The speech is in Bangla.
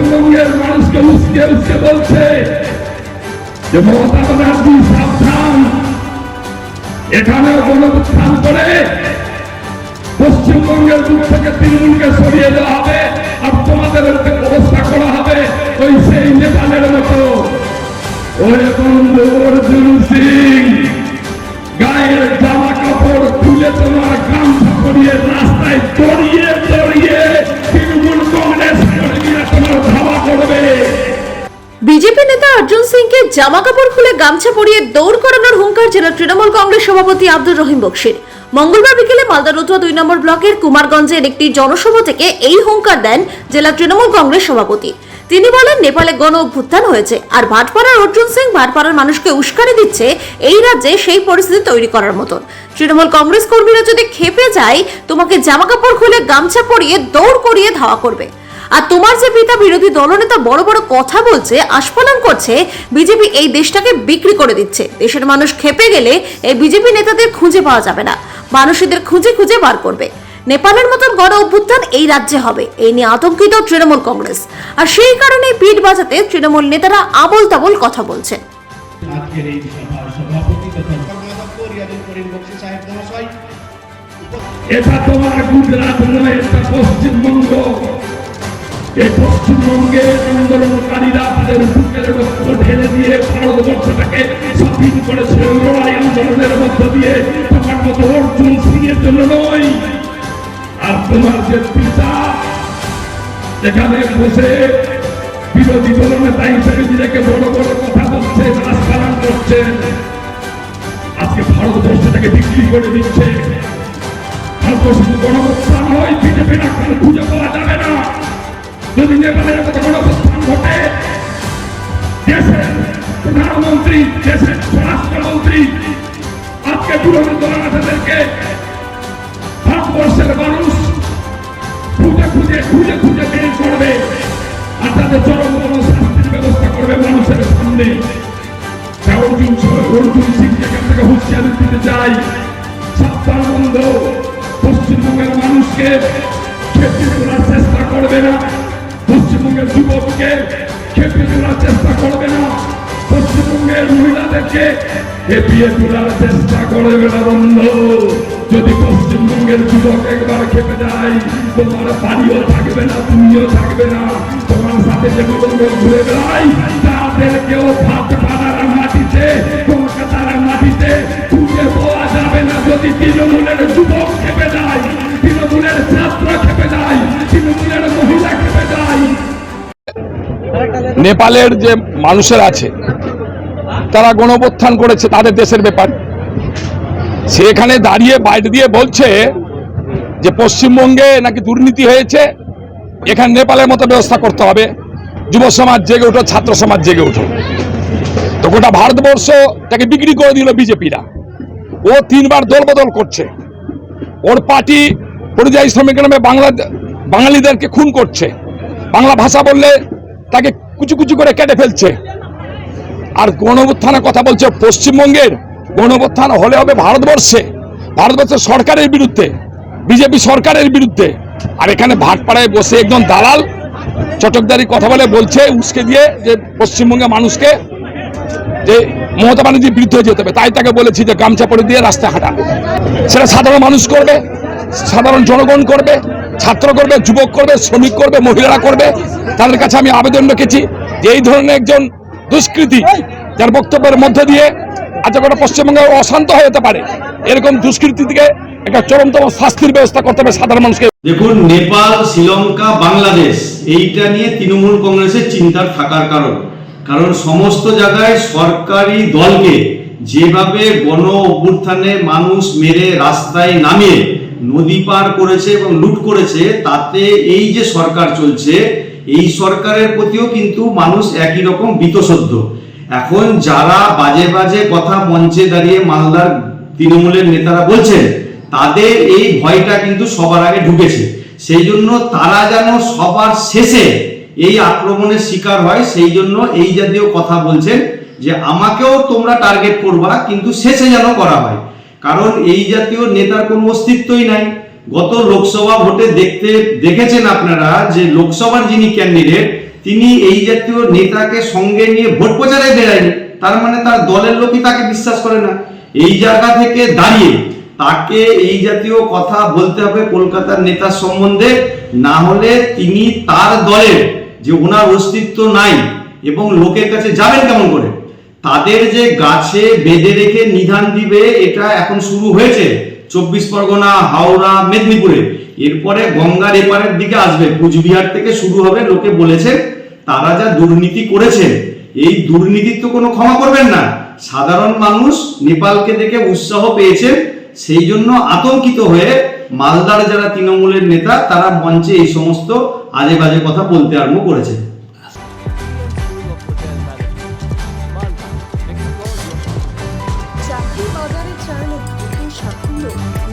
পশ্চিমবঙ্গের মানুষকে উস্কে উস্কে বলছে যে মমতা ব্যানার্জি সাবধান। এখানে গণউত্থান করে পশ্চিমবঙ্গের বুক থেকে তৃণমূলকে সরিয়ে দেওয়া হবে আর তোমাদের ব্যবস্থা করা হবে ওই সেই নেপালের মতো। ওরে বন্ধু অর্জুন সিং, গায়ের জামা কাপড় খুলে তোমার গামছা পরিয়ে রাস্তায় দড়িয়ে জামা কাপড় খুলে গামছা পরিয়ে দৌড় করানোর হুঙ্কার জেলা তৃণমূল কংগ্রেস সভাপতি আব্দুর রহিম বক্সির। মঙ্গলবার বিকেলে মালদা রতুয়া দুই নম্বর ব্লকের কুমারগঞ্জের একটি জনসভা থেকে এই হুঙ্কার দেন জেলা তৃণমূল কংগ্রেস সভাপতি। তিনি বলেন, নেপালে গণ অভ্যুত্থান হয়েছে আর ভাটপাড়ার অর্জুন সিং ভাটপাড়ার মানুষকে উস্কানি দিচ্ছে এই রাজ্যে সেই পরিস্থিতি তৈরি করার মতন। তৃণমূল কংগ্রেস কর্মীরা যদি খেপে যায়, তোমাকে জামা কাপড় খুলে গামছা পরিয়ে দৌড় করিয়ে ধাওয়া করবে। আর তোমার যে পিতা বিরোধী দলনেতা বড় বড় কথা বলছে আস্ফালন করছে বিজেপি এই দেশটাকে বিক্রি করে দিচ্ছে। দেশের মানুষ খেপে গেলে এই বিজেপি নেতাদের খুঁজে পাওয়া যাবে না। মানুষদের খুঁজে খুঁজে বার করবে। নেপালের মতন গণ অভ্যুত্থান এই রাজ্যে হবে। এই নিয়ে আতঙ্কিত তৃণমূল কংগ্রেস। আর সেই কারণে পিঠ বাজাতে তৃণমূল নেতারা আবল তাবল কথা বলছেন আজকের এই সভাপতি এটা তোমার গুজরাট নয় এটা পশ্চিমবঙ্গ। এই পশ্চিমবঙ্গে আন্দোলনকারীরা তাদের বুকের রক্ত ঢেলে দিয়ে ভারতবর্ষটাকে স্বাধীন করেছিল লড়াই আন্দোলনের মধ্য দিয়ে তোমার মতো অর্জুন সিং এর জন্য নয়। আর তোমার যে পিতা, যেখানে বসে বিরোধী দল নেতা হিসেবে নিজেকে বড় বড় কথা বলছে, রাজকারণ করছেন আজকে ভারতবর্ষটাকে বিক্রি করে দিচ্ছে। ভারত শুধু গণপ্রস্থান হয় বিজেপি না খুঁজে পাওয়া যাবে না। যদি নেপালের মতো গণপ্রস্থান ঘটে দেশের প্রধানমন্ত্রী দেশের স্বরাষ্ট্রমন্ত্রী আজকে দল ভারতবর্ষের মানুষ খুঁজে খুঁজে খুঁজে খুঁজে বের করবে আর তাদের চরম শাস্তির ব্যবস্থা করবে মানুষের সামনে অর্জুন অর্জুন সিং এখান থেকে হুঁশিয়ারি দিতে চাই সাবধান বন্ধ পশ্চিমবঙ্গের মানুষকে খেপে তোলার চেষ্টা করবে না পশ্চিমবঙ্গের যুবককে খেপে তোলার চেষ্টা করবে না। পশ্চিমবঙ্গের মহিলাদেরকে খেপিয়ে তোলার চেষ্টা করবে না বন্ধ। যদি পশ্চিমবঙ্গের যুবক একবার খেপে যায়, তোমার বাড়িও থাকবে না, তুমিও থাকবে না। তোমার সাথে যে ঘুরে বেড়াই, তাদেরকেও পাড়ার নেপালের যে মানুষের আছে, তারা গণপ্রত্থান করেছে তাদের দেশের ব্যাপার। সেখানে দাঁড়িয়ে বাইরে দিয়ে বলছে যে পশ্চিমবঙ্গে নাকি দুর্নীতি হয়েছে, এখানে নেপালের মতো ব্যবস্থা করতে হবে, যুব সমাজ জেগে উঠো ছাত্র সমাজ জেগে উঠো তো গোটা ভারতবর্ষ তাকে বিক্রি করে দিল বিজেপিরা। ও তিনবার দল বদল করছে। ওর পার্টি পরিযায়ী শ্রমিক নামে বাংলা বাঙালিদেরকে খুন করছে। বাংলা ভাষা বললে তাকে কুচু কুচু করে কেটে ফেলছে। আর গণবুত্থানের কথা বলছে পশ্চিমবঙ্গের গণবুত্থান হলে হবে ভারতবর্ষে। ভারতবর্ষের সরকারের বিরুদ্ধে, বিজেপি সরকারের বিরুদ্ধে। আর এখানে ভাটপাড়ায় বসে একজন দালাল চটকদারি কথা বলে বলছে, উস্কে দিয়ে যে পশ্চিমবঙ্গের মানুষকে যে মমতা ব্যানার্জির বিরুদ্ধে যেতে হবে। তাই তাকে বলেছি যে গামছা পরে দিয়ে রাস্তায় হাঁটা। সেটা সাধারণ মানুষ করবে, সাধারণ জনগণ করবে। ছাত্র করবে, যুবক করবে, শ্রমিক করবে, মহিলারা করবে, তাদের কাছে আমি আবেদন রেখেছি যে এই ধরনের একজন দুষ্কৃতী যার বক্তব্যের মধ্যে দিয়ে আজ গোটা পশ্চিমবঙ্গে অশান্ত হয়ে যেতে পারে। এরকম দুষ্কৃতি থেকে একটা চরমতম শাস্তির ব্যবস্থা করতে হবে সাধারণ মানুষকে। দেখুন, নেপাল, শ্রীলঙ্কা, বাংলাদেশ, এইটা নিয়ে তৃণমূল কংগ্রেসের চিন্তার থাকার কারণ। কারণ সমস্ত জায়গায় সরকারি দলকে যেভাবে গণ অভ্যুত্থানে মানুষ মেরে রাস্তায় নামিয়ে নদী পার করেছে এবং লুট করেছে, তাতে এই যে সরকার চলছে, এই সরকারের প্রতিও কিন্তু মানুষ একই রকম বিতসদ্য এখন যারা বাজে বাজে কথা মঞ্চে দাঁড়িয়ে মালদার তৃণমূলের নেতারা বলছেন, তাদের এই ভয়টা কিন্তু সবার আগে ঢুকেছে। সেই জন্য তারা যেন সবার শেষে এই আক্রমণের শিকার হয়, সেই জন্য এই জাতীয় কথা বলছেন যে, আমাকেও তোমরা টার্গেট করবা, কিন্তু শেষে যেন করা হয়। কারণ এই জাতীয় নেতার কোনো অস্তিত্বই নাই। গত লোকসভা ভোটে দেখতে, দেখেছেন আপনারা যে লোকসভার যিনি ক্যান্ডিডেট তিনি এই জাতীয় নেতাকে সঙ্গে নিয়ে ভোট প্রচারে বেড়ায়নি। তার মানে তার দলের লোকই তাকে বিশ্বাস করে না। এই জায়গা থেকে দাঁড়িয়ে তাকে এই জাতীয় কথা বলতে হবে কলকাতার নেতার সম্বন্ধে, না হলে তিনি তার দলের যে ওনার অস্তিত্ব নাই এবং লোকের কাছে যাবেন কেমন করে? তাদের যে গাছে বেঁধে রেখে নিধান দিবে, এটা এখন শুরু হয়েছে। চব্বিশ পরগনা, হাওড়া, মেদিনীপুরে। এরপরে গঙ্গার এপারের দিকে আসবে। কুচবিহার থেকে শুরু হবে, লোকে বলেছে। তারা যা দুর্নীতি করেছেন এই দুর্নীতির তো কোনো ক্ষমা করবেন না। সাধারণ মানুষ নেপালকে দেখে উৎসাহ পেয়েছেন সেই জন্য আতঙ্কিত হয়ে মালদার যারা তৃণমূলের নেতা, তারা মঞ্চে এই সমস্ত আজে বাজে কথা বলতে আরম্ভ করেছে।